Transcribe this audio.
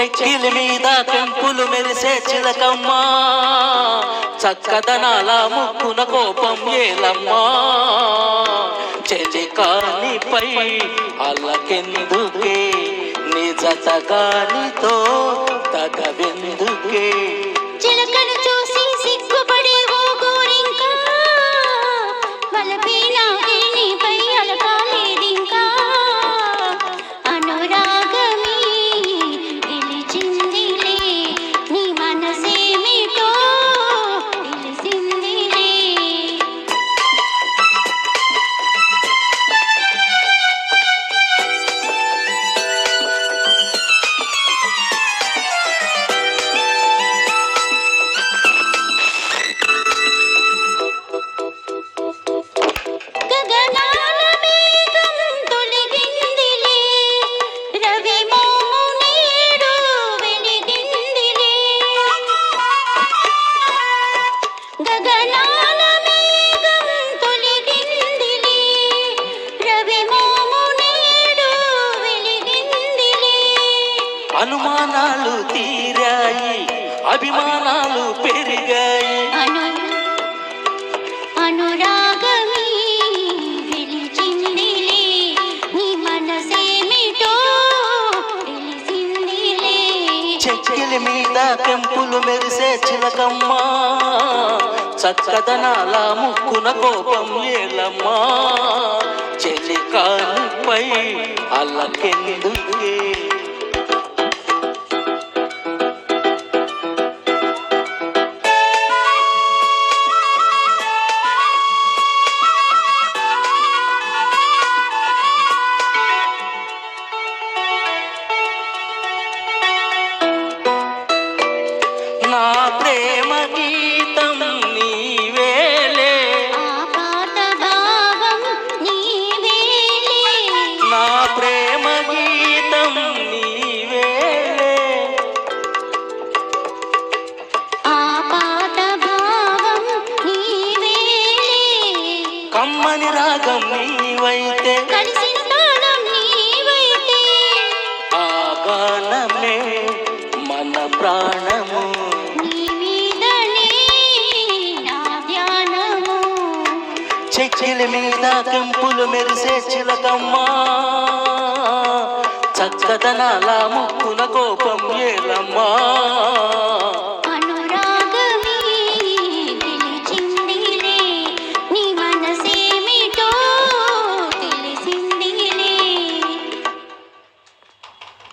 చెక్కిల మీద పెంపులు మెరిసే చిలకమ్మ. చక్కదనాల ముక్కున కోపం ఏలమ్మా. చెలికానిపై అల్లకెందుకే నిజ తగానితో తగవెందుకే? చిలకను చూసి సిగ్గుపడి అనుమానాలు తీరాయి అభిమానాలు పెరిగాయి. అను అనురాగమే గెలిచిందిలే నీ మనసేమిటో తెలిసిందిలే చెక్కిలి మీద పెంపులు మెరిసే చిలకమ్మా చక్కదనాల ముక్కున కోపం ఏలమ్మా చెలికానిపై అల్లకెందుకే కమ్మని రాగం నీవైతే ఆ గానమే మన ప్రాణము. చెక్కిలి మీద కెంపులు మెరిసే చిలకమ్మా. చక్కదనాల ముక్కున కోపం ఏలమ్మా.